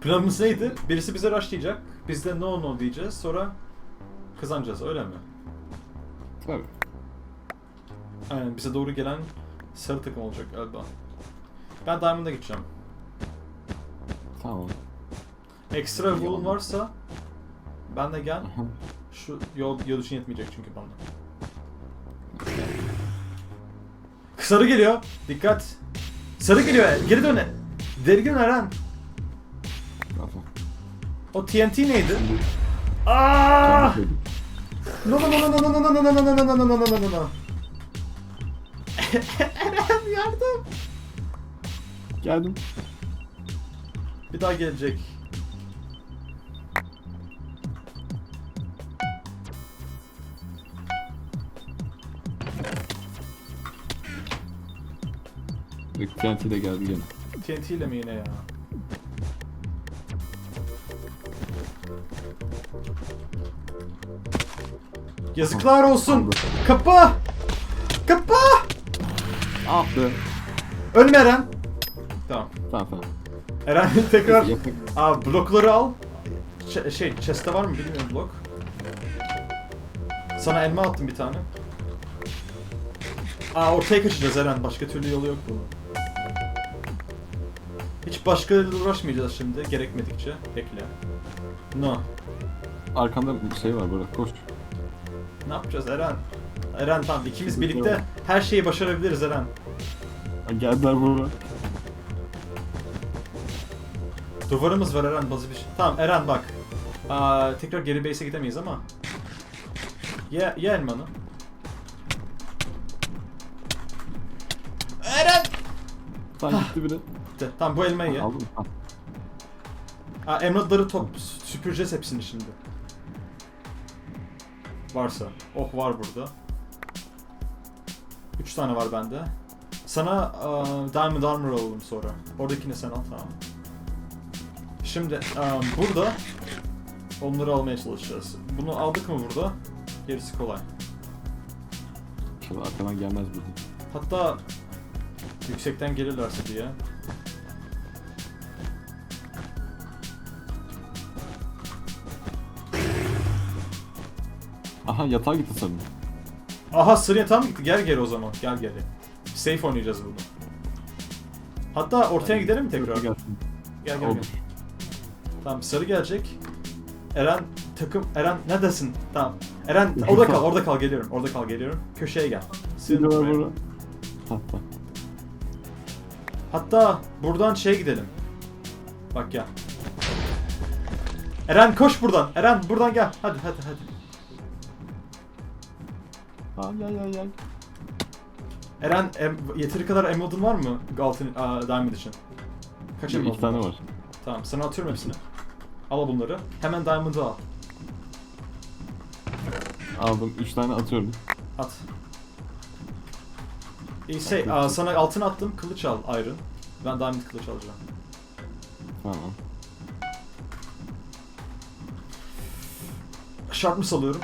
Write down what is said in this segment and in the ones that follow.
Planımız neydi? Birisi bize rushlayacak. Biz de no no diyeceğiz. Sonra kazanacağız öyle mi? Tabii. Aynen bize doğru gelen sarı takım olacak galiba. Ben Diamond'a gideceğim. Tamam. Ekstra Yalan. varsa ben de gel. Şu yol, yol için yetmeyecek çünkü bana. Sarı geliyor. Dikkat. Sarı geliyor. Geri dön. Dergin Eren. O TNT neydi? Aa! Koydum. No no no no no no no no no no no no no no no no no. Eren yardım. Geldim. Bir daha gelecek. Bak TNT de geldi gene. TNT ile mi yine ya? Yazıklar olsun. Kapa! Kapa! Ah be. Ölme Eren. Tamam. Tamam tamam. Eren tekrar. Aa blokları al. Ç- şey chest'te var mı bilmiyorum blok. Sana elma attım bir tane. Aa ortaya kaçacağız Eren. Başka türlü yolu yok bunun. Hiç başkalarıyla uğraşmayacağız şimdi gerekmedikçe. Bekle. No. Arkamda bir şey var burada. Koş. Ne yapacağız Eren? Eren tamam ikimiz birlikte her şeyi başarabiliriz Eren. Ha, Geldiler burada. Duvarımız var Eren bazı bir şey. Tamam Eren bak. Aa, tekrar geri base'e gidemeyiz ama. Ye, ye elmanı. Eren! Tamam gitti biri. Tamam bu elmayı ye. Aldım. Ha. Aa, emeraldları top süpüreceğiz hepsini şimdi. Varsa. Oh var burada. 3 tane var bende. Sana aa, Diamond Armor alalım sonra. Oradakini sen al tamam. Şimdi aa, burada onları almaya çalışacağız. Bunu aldık mı burada? Gerisi kolay. İnşallah arkadan gelmez biri. Hatta yüksekten gelirlerse diye. Aha yatağa gitti sanırım. Aha sıraya tam gitti. Gel geri o zaman. Gel geri. Safe oynayacağız bunu. Hatta ortaya gidelim mi tekrar? Gel gel Olur. gel. Tamam sarı gelecek. Eren takım Eren neredesin? Tamam. Eren orada kal orada kal geliyorum. Orada kal geliyorum. Köşeye gel. Sığın Hatta. Buradan şey gidelim. Bak gel. Eren koş buradan. Eren buradan gel. Hadi hadi hadi. Ay ay ay ay. Eren em, yeteri kadar emerald'ın var mı? Altın aa, diamond için. Kaç emerald'ın iki tane var. Tamam sana atıyorum hepsini. Al bunları. Hemen diamond'ı al. Aldım. Üç tane atıyorum. At. İyi şey, aa, sana altın attım, kılıç al iron. Ben diamond kılıç alacağım. Tamam. Sharpness alıyorum.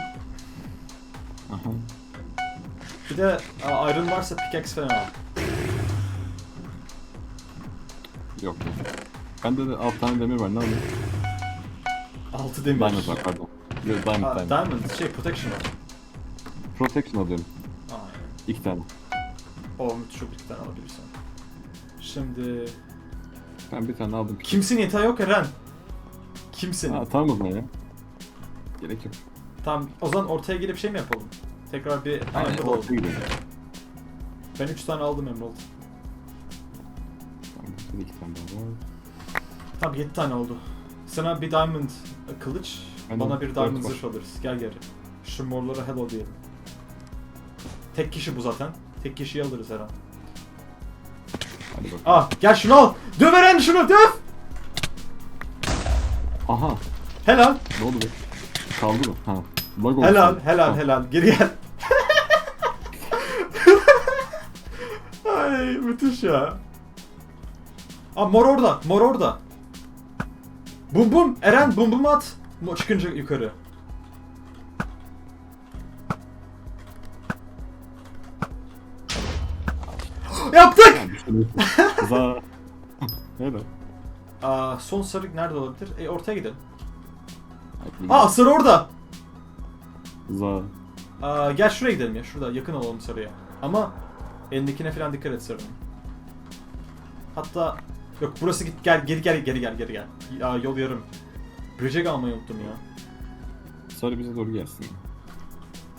Aha. Bir de aa, iron varsa pickaxe falan al. Yok. Bende de alt tane demir var. Ne yapayım? Altı demir. Diamond var pardon. Yok diamond Aa, diamond. diamond, şey protection var. Protection alıyorum. Aa, İki tane. O müthiş çok bir tane alabilirsen. Şimdi... Ben bir tane aldım. Kimsin yatağı yok Eren? Kimsin? Ha, tamam o zaman ya. Gerek yok. Tamam, o zaman ortaya gelip şey mi yapalım? Tekrar bir Aynen emerald ortaya alalım. gidelim. Ben 3 tane aldım emerald. Tamam. Bir iki tane daha var. Tamam 7 tane oldu. Sana bir diamond kılıç, Aynen, bana bir dört diamond var. zırh alırız. Gel geri. Şu morlara hello diyelim. Tek kişi bu zaten. Tek kişiyi alırız her an. Hadi. Ah gel şunu al. Döv Eren şunu döv. Aha. Helal. Ne oldu be? Kaldı mı? Ha. Oldu. Helal helal Ha. helal. Geri gel. Ay müthiş ya. Aa mor orada. Mor orada. Bum bum. Eren bum bum at. Mo- Çıkınca yukarı. Yaptık. Za. Helal. Aa, son sarı nerede olabilir? E, ortaya gidelim. Aa sarı orada. Za. Aa, gel şuraya gidelim ya. Şurada yakın olalım sarıya. Ama elindekine falan dikkat et sarının. Hatta yok burası git gel geri gel geri gel geri gel. Ya, yol yarım. Bridge'e almayı unuttum ya. Sarı bize doğru gelsin.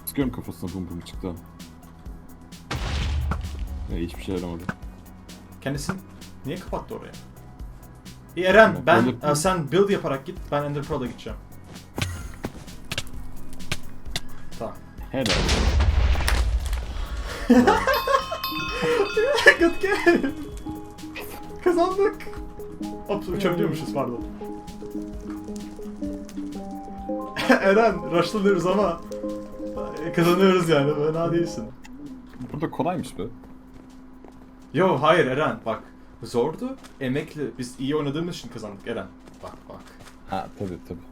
Sıkıyorum kafasına bum bum çıktı. Ya hiçbir şey yaramadı. Kendisini niye kapattı oraya? İyi Eren ben e, sen build yaparak git ben Ender Pearl'a gideceğim. Tamam. Helal. Good game. Kazandık. Ops uçabiliyormuşuz pardon. Eren rushlanıyoruz ama e, kazanıyoruz yani fena değilsin. Burada kolaymış be. Yo hayır Eren bak zordu emekli biz iyi oynadığımız için kazandık Eren. Bak bak. Ha tabii tabii.